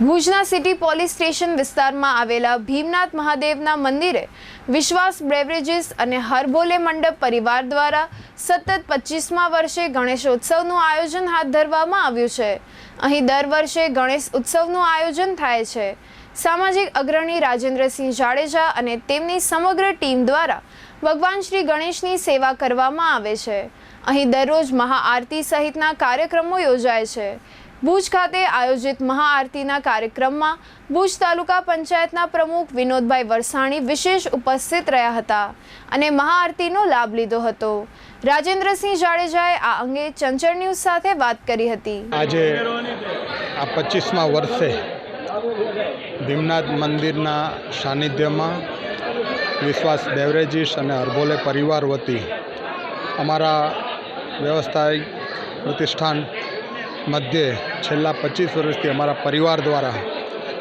ભુજના city police station વિસ્તારમાં આવેલા ભીમનાથ મહાદેવના મંદિરે વિશ્વાસ બ્રેવરેજીસ અને હરભોલે મંડપ પરિવાર દ્વારા સતત પચીસમા વર્ષે ગણેશોત્સવનું આયોજન હાથ ધરવામાં આવ્યું છે. અહીં દર વર્ષે ગણેશ ઉત્સવનું આયોજન થાય છે. સામાજિક અગ્રણી રાજેન્દ્રસિંહ જાડેજા અને તેમની સમગ્ર ટીમ દ્વારા ભગવાન શ્રી ગણેશની સેવા કરવામાં આવે છે. અહીં દરરોજ મહાઆરતી સહિતના કાર્યક્રમો યોજાય છે. ભુજ ખાતે આયોજિત મહાઆરતીના કાર્યક્રમમાં ભુજ તાલુકા પંચાયતના પ્રમુખ વિનોદભાઈ વરસાણી વિશેષ ઉપસ્થિત રહ્યા હતા અને મહાઆરતીનો લાભ લીધો હતો. રાજેન્દ્રસિંહ જાડેજાએ આ અંગે ચંચળ ન્યૂઝ સાથે વાત કરી હતી. આજે આ પચીસમા વર્ષે ભીમનાથ મંદિરના સાનિધ્યમાં વિશ્વાસ બેવરેજીસ અને અરબોલે પરિવાર વતી અમારા વ્યવસાયિક પ્રતિષ્ઠાન મધ્યે છેલ્લા પચીસ વર્ષથી અમારા પરિવાર દ્વારા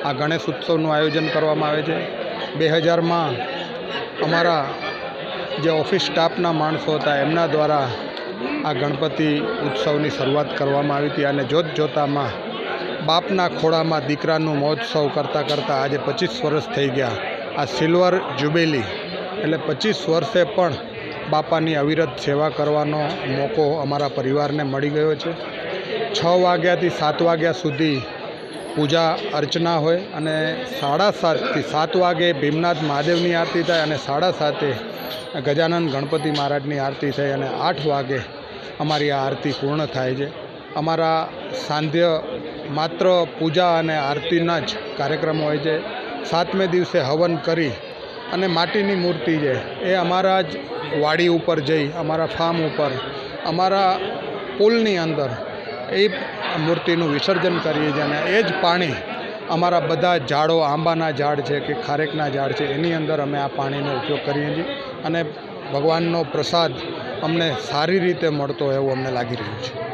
આ ગણેશ ઉત્સવનું આયોજન કરવામાં આવે છે. બે હજારમાં અમારા જે ઓફિસ સ્ટાફના માણસો હતા, એમના દ્વારા આ ગણપતિ ઉત્સવની શરૂઆત કરવામાં આવી હતી અને જોત જોતામાં બાપના ખોળામાં દીકરાનું મહોત્સવ કરતાં કરતાં આજે પચીસ વર્ષ થઈ ગયા. આ સિલ્વર જુબેલી એટલે પચીસ વર્ષે પણ બાપાની અવિરત સેવા કરવાનો મોકો અમારા પરિવારને મળી ગયો છે. છ વાગ્યાથી સાત વાગ્યા સુધી પૂજા અર્ચના હોય અને સાડા સાતથી સાત વાગે ભીમનાથ મહાદેવની આરતી થાય અને સાડા સાતે ગજાનંદ ગણપતિ મહારાજની આરતી થઈ અને આઠ વાગે અમારી આ આરતી પૂર્ણ થાય છે. અમારા સાંધ્ય માત્ર પૂજા અને આરતીના જ કાર્યક્રમ હોય છે. સાતમે દિવસે હવન કરી અને માટીની મૂર્તિ છે એ અમારા જ વાડી ઉપર જઈ, અમારા ફાર્મ ઉપર, અમારા પુલની અંદર એ મૂર્તિનું વિસર્જન કરીએ છીએ અને એ જ પાણી અમારા બધા ઝાડો, આંબાના ઝાડ છે કે ખારેકના ઝાડ છે, એની અંદર અમે આ પાણીનો ઉપયોગ કરીએ છીએ અને ભગવાનનો પ્રસાદ અમને સારી રીતે મળતો હોય એવું અમને લાગી રહ્યું છે.